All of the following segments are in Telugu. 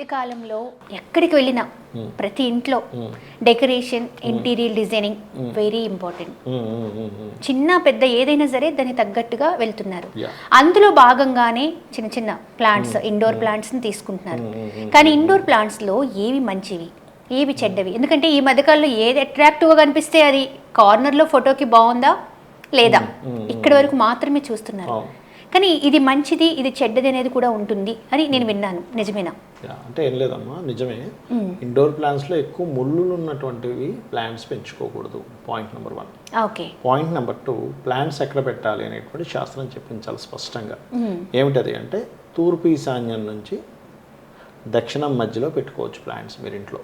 మధ్య కాలంలో ఎక్కడికి వెళ్ళినా ప్రతి ఇంట్లో decoration interior designing very important. చిన్న పెద్ద ఏదైనా సరే దానికి తగ్గట్టుగా వెళ్తున్నారు. అందులో భాగంగానే చిన్న చిన్న ప్లాంట్స్ ఇండోర్ ప్లాంట్స్ తీసుకుంటున్నారు. కానీ ఇండోర్ ప్లాంట్స్లో ఏవి మంచివి ఏవి చెడ్డవి? ఎందుకంటే ఈ మధ్యకాలంలో ఏది అట్రాక్టివ్గా కనిపిస్తే అది కార్నర్లో ఫోటోకి బాగుందా లేదా? ఇక్కడి వరకు మాత్రమే చూస్తున్నారు. కానీ ఇది మంచిది ఇది చెడ్డది అనేది కూడా ఉంటుంది అని నేను విన్నాను. నిజమేనా? అంటే ఏం లేదమ్మా నిజమే. ఇండోర్ ప్లాంట్స్లో ఎక్కువ ముళ్ళులు ఉన్నటువంటివి plants పెంచుకోకూడదు point number one. Okay. Point number two plants ఎక్కడ పెట్టాలి అనేటువంటి శాస్త్రం చెప్పించాలి స్పష్టంగా. ఏమిటది అంటే తూర్పు ఈశాన్యం నుంచి దక్షిణం మధ్యలో పెట్టుకోవచ్చు ప్లాంట్స్ మీరు ఇంట్లో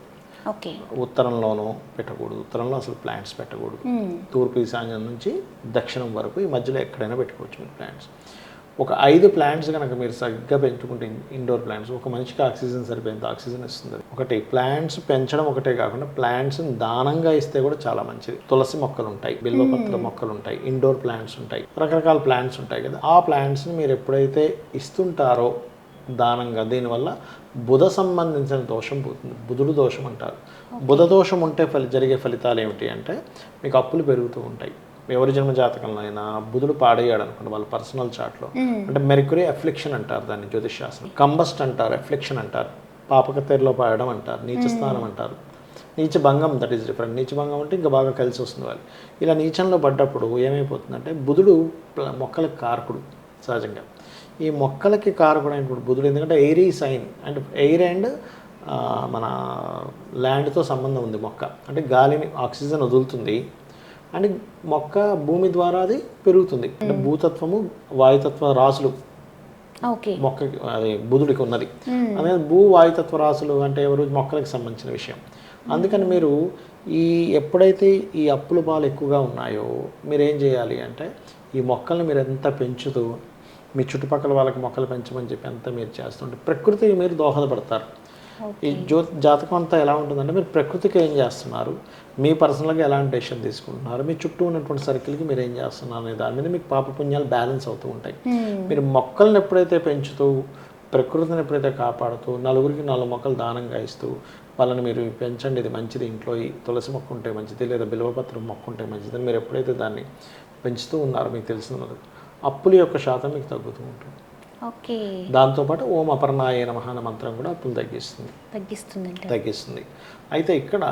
ఓకే. ఉత్తరంలోనూ పెట్టకూడదు ఉత్తరంలో అసలు ప్లాంట్స్ పెట్టకూడదు. తూర్పు ఈశాన్యం నుంచి దక్షిణం వరకు ఈ మధ్యలో ఎక్కడైనా పెట్టుకోవచ్చు మీరు ప్లాంట్స్. ఒక ఐదు ప్లాంట్స్ కనుక మీరు సరిగ్గా పెంచుకుంటే ఇండోర్ ప్లాంట్స్ ఒక మనిషికి ఆక్సిజన్ సరిపోయేంత ఆక్సిజన్ ఇస్తుంది. ఒకటి ప్లాంట్స్ పెంచడం ఒకటే కాకుండా ప్లాంట్స్ దానంగా ఇస్తే కూడా చాలా మంచిది. తులసి మొక్కలు ఉంటాయి బిల్వపత్ర మొక్కలు ఉంటాయి ఇండోర్ ప్లాంట్స్ ఉంటాయి రకరకాల ప్లాంట్స్ ఉంటాయి కదా. ఆ ప్లాంట్స్ని మీరు ఎప్పుడైతే ఇస్తుంటారో దానంగా దీనివల్ల బుధ సంబంధించిన దోషం పోతుంది. బుధుడు దోషం అంటారు. బుధ దోషం ఉంటే ఫలి జరిగే ఫలితాలు ఏమిటి అంటే మీకు అప్పులు పెరుగుతూ ఉంటాయి. ఎవరి జన్మ జాతకంలో అయినా బుధుడు పాడయ్యాడు అనుకోండి వాళ్ళ పర్సనల్ చార్ట్లో అంటే మెరికురీ అఫ్లిక్షన్ అంటారు దాన్ని జ్యోతిష్ శాస్త్రం కంబస్ట్ అంటారు అఫ్లిక్షన్ అంటారు. పాపక తెరలో పాడడం అంటారు నీచ స్థానం అంటారు. నీచ భంగం దట్ ఈస్ డిఫరెంట్ నీచ భంగం అంటే ఇంకా బాగా కలిసి వస్తుంది వాళ్ళు ఇలా నీచంలో పడ్డప్పుడు ఏమైపోతుందంటే బుధుడు మొక్కలకు కారకుడు సహజంగా. ఈ మొక్కలకి కారకుడైనటువంటి బుధుడు ఎందుకంటే airy sign and air and మన ల్యాండ్తో సంబంధం ఉంది మొక్క. అంటే గాలిని ఆక్సిజన్ వదులుతుంది. అండ్ మొక్క భూమి ద్వారా అది పెరుగుతుంది. అంటే భూతత్వము వాయుతత్వ రాసులు ఓకే. మొక్కకి అది బుధుడికి ఉన్నది. అనేది భూ వాయుతత్వ రాసులు అంటే ఎవరు? మొక్కలకు సంబంధించిన విషయం. అందుకని మీరు ఈ ఎప్పుడైతే ఈ అప్పుల పాలు ఎక్కువగా ఉన్నాయో మీరు ఏం చేయాలి అంటే ఈ మొక్కల్ని మీరు ఎంత పెంచుతూ మీ చుట్టుపక్కల వాళ్ళకి మొక్కలు పెంచమని చెప్పి అంతా మీరు చేస్తుంటే ప్రకృతికి మీరు దోహదపడతారు. ఈ జ్యో జాతకం అంతా ఎలా ఉంటుందంటే మీరు ప్రకృతికి ఏం చేస్తున్నారు? మీ పర్సనల్గా ఎలాంటి డెసిషన్ తీసుకుంటున్నారు? మీ చుట్టూ ఉన్నటువంటి సర్కిల్కి మీరు ఏం చేస్తున్నారు అనే దాని మీద మీకు పాప పుణ్యాలు బ్యాలెన్స్ అవుతూ ఉంటాయి. మీరు మొక్కల్ని ఎప్పుడైతే పెంచుతూ ప్రకృతిని ఎప్పుడైతే కాపాడుతూ నలుగురికి నాలుగు మొక్కలు దానంగా ఇస్తూ వాళ్ళని మీరు పెంచండి ఇది మంచిది ఇంట్లో ఈ తులసి మొక్క ఉంటే మంచిది లేదా బిల్వపత్రం మొక్క ఉంటే మంచిది మీరు ఎప్పుడైతే దాన్ని పెంచుతూ ఉన్నారో మీకు తెలిసినది అప్పుల యొక్క శాతం మీకు తగ్గుతూ ఉంటుంది. దాంతోపాటు ఓం అపర్ణాయ నమః అనే మంత్రం కూడా అప్పులు తగ్గిస్తుంది. తగ్గిస్తుందంట తగ్గిస్తుంది. అయితే ఇక్కడ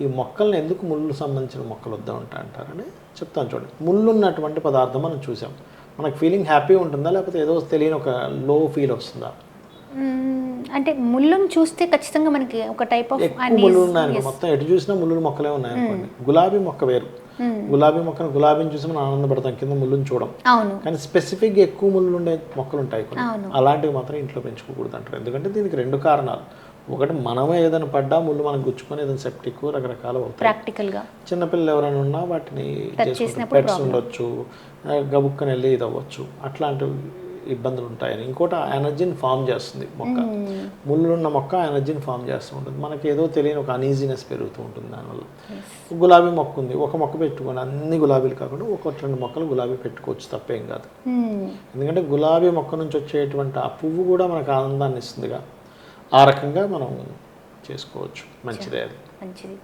ఈ మొక్కల్ని ఎందుకు ముళ్ళు సంబంధించిన మొక్కలు వద్దా ఉంటాయి అంటారని చెప్తాను చూడండి. ముళ్ళు ఉన్నటువంటి పదార్థం మనం చూసాం. మనకు ఫీలింగ్ హ్యాపీ ఉంటుందా? లేకపోతే ఏదో తెలియని ఒక లో ఫీల్ వస్తుందా? అంటే ముళ్ళను చూస్తే ఖచ్చితంగా మనకి ఒక టైప్ ఆఫ్ ముళ్ళు ఉన్నాయనుకో మొత్తం ఎటు చూసినా ముళ్ళు మొక్కలే ఉన్నాయనుకోండి. గులాబీ మొక్క వేరు. గులాబీ మొక్కను గులాబీని చూసి మనం ఆనందపడతాం కింద ముళ్ళుని చూడం. అవును. కానీ స్పెసిఫిక్గా ఎక్కువ ముళ్ళు ఉండే మొక్కలు ఉంటాయి. అలాంటివి మాత్రం ఇంట్లో పెంచుకోకూడదు అంటారు. ఎందుకంటే దీనికి రెండు కారణాలు. ఒకటి మనమే ఏదైనా పడ్డా ముళ్ళు మనకు గుచ్చుకొని ఏదైనా సెప్టిక్ రకరకాలు అవుతాయి. ప్రాక్టికల్గా చిన్నపిల్లలు ఎవరైనా ఉన్నా వాటిని పెట్స్ ఉండొచ్చు గబుక్కని వెళ్ళి ఇది అవ్వచ్చు. అట్లాంటి ఇబ్బందులు ఉంటాయని ఇంకోటి ఆ ఎనర్జీని ఫామ్ చేస్తుంది మొక్క. ముళ్ళు ఉన్న మొక్క ఎనర్జీని ఫామ్ చేస్తూ ఉంటుంది. మనకి ఏదో తెలియని ఒక అనీజీనెస్ పెరుగుతూ ఉంటుంది దానివల్ల. గులాబీ మొక్క ఉంది. ఒక మొక్క పెట్టుకొని అన్ని గులాబీలు కాకుండా ఒక రెండు మొక్కలు గులాబీ పెట్టుకోవచ్చు తప్పేం కాదు. ఎందుకంటే గులాబీ మొక్క నుంచి వచ్చేటువంటి ఆ పువ్వు కూడా మనకు ఆనందాన్ని ఇస్తుందిగా. ఆ రకంగా మనం చేసుకోవచ్చు. మంచిదే అది. మంచిది.